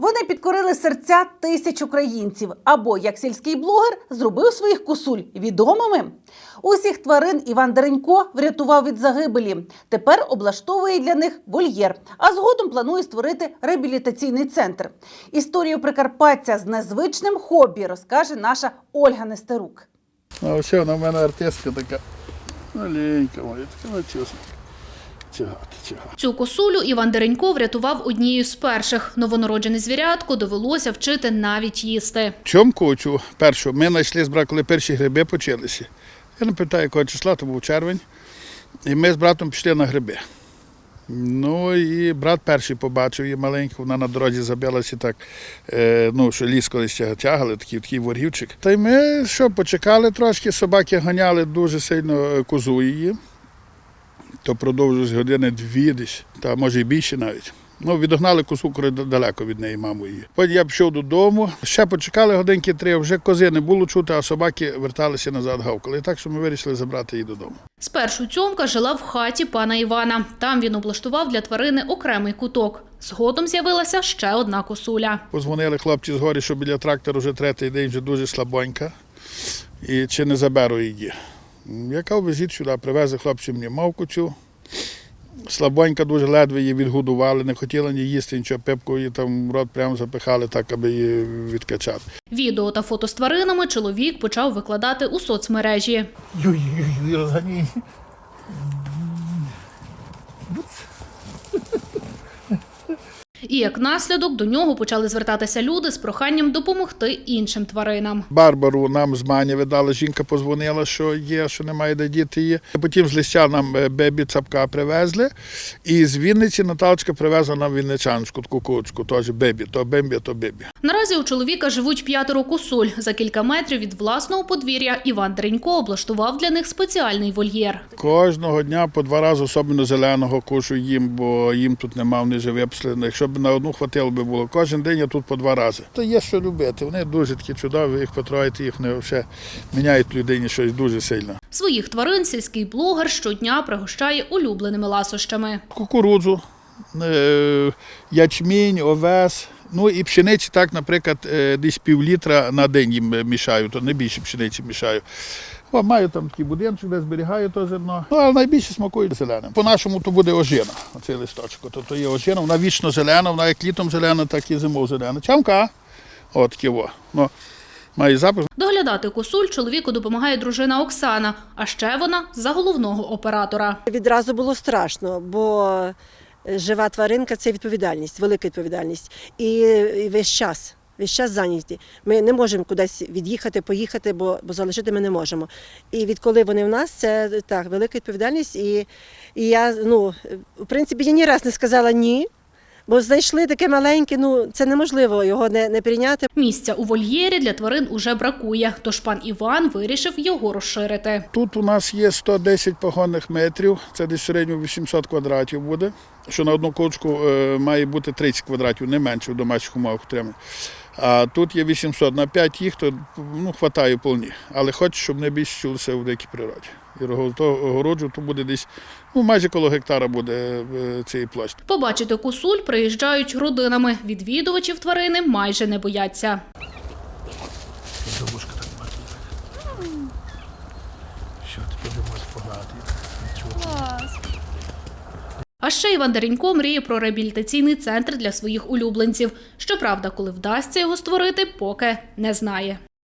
Вони підкорили серця тисяч українців. Або як сільський блогер зробив своїх косуль відомими. Усіх тварин Іван Деренько врятував від загибелі. Тепер облаштовує для них вольєр, а згодом планує створити реабілітаційний центр. Історію Прикарпаття з незвичним хобі розкаже наша Ольга Нестерук. А ось вона в мене артистка така. Маленька моя, така начесна. Тягати, тягати. Цю косулю Іван Деренько врятував однією з перших. Новонароджене звірятку довелося вчити навіть їсти. Чом кочу першу, ми знайшли збрат, коли перші гриби почалися. Я не питаю, якого числа, то був червень. І ми з братом пішли на гриби. Ну і брат перший побачив її маленьку, вона на дорозі забилася так, е, ну, що ліс колись тягали, такий, такий воргівчик. Та й ми що, почекали трошки, собаки ганяли дуже сильно е, козу її. То продовжилось години дві десь, та може і більше навіть. Ну, відогнали косу далеко від неї, маму її. Потім я пішов додому, ще почекали годинки три, вже кози не було чути, а собаки верталися назад гавкали. І так, що ми вирішили забрати її додому. Спершу цьомка жила в хаті пана Івана. Там він облаштував для тварини окремий куток. Згодом з'явилася ще одна косуля. Позвонили хлопці з гори, що біля трактора вже третій день вже дуже слабонька. І чи не заберу її. Я кажу, везіть сюди, привезли хлопці мені мавку цю. Слабонька дуже ледве її відгодували, не хотіла ні їсти нічого, пепку її там в рот прямо запихали, так, аби її відкачати. Відео та фото з тваринами чоловік почав викладати у соцмережі. Розгані. І як наслідок до нього почали звертатися люди з проханням допомогти іншим тваринам. Барбару нам з мані видали. жінка позвонила, що є, що немає де діти її. Потім з листя нам е, бебі цапка привезли. І з Вінниці Наталочка привезла нам вінничанську таку кучку, теж бебі, то бембі, то бебі. Наразі у чоловіка живуть п'ятеро косуль. За кілька метрів від власного подвір'я Іван Дренько облаштував для них спеціальний вольєр. Кожного дня по два рази, особливо зеленого, кушу їм, бо їм тут нема, вони вже випсли. Якщо б на одну хватило би було, кожен день я тут по два рази. То є що любити. Вони дуже такі чудові, їх потроїти, їх не взагалі міняють людині щось дуже сильно. Своїх тварин сільський блогер щодня пригощає улюбленими ласощами. Кукурудзу, е, ячмінь, овес. Ну і пшениці, так, наприклад, е, десь пів літра на день їм е, мішаю, то не більше пшениці мішаю. О, маю там такий будиночок, де зберігаю то зерно. Ну, але найбільше смакує зеленим. По-нашому то буде ожина, оцей листочок. То, то є ожина, вона вічно зелена, вона як літом зелена, так і зимою зелена. Чамка. От таке во. Ну, має запах. Доглядати косуль чоловіку допомагає дружина Оксана, а ще вона за головного оператора. Відразу було страшно, бо жива тваринка це відповідальність, велика відповідальність. І, і весь час. Весь час зайняті. Ми не можемо кудись від'їхати, поїхати, бо, бо залишити ми не можемо. І відколи вони в нас, це так, велика відповідальність. І, і я, ну, в принципі, я ні раз не сказала ні, бо знайшли таке маленьке, ну це неможливо його не, не прийняти. Місця у вольєрі для тварин уже бракує, тож пан Іван вирішив його розширити. Тут у нас є 110 погонних метрів, це десь в середньому 800 квадратів буде. Що на одну кочку е, має бути 30 квадратів, не менше в домашніх умовах утримання. А тут є 800 на 5 їх, то ну, хватає повні. Але хочу, щоб не більше чулися в дикій природі. І то огороджу, то буде десь ну, майже коло гектара буде е, цієї площі. Побачити косуль приїжджають родинами. Відвідувачів тварини майже не бояться. Що тепер можеш погнати? А ще Іван Деренько мріє про реабілітаційний центр для своїх улюбленців. Щоправда, коли вдасться його створити, поки не знає.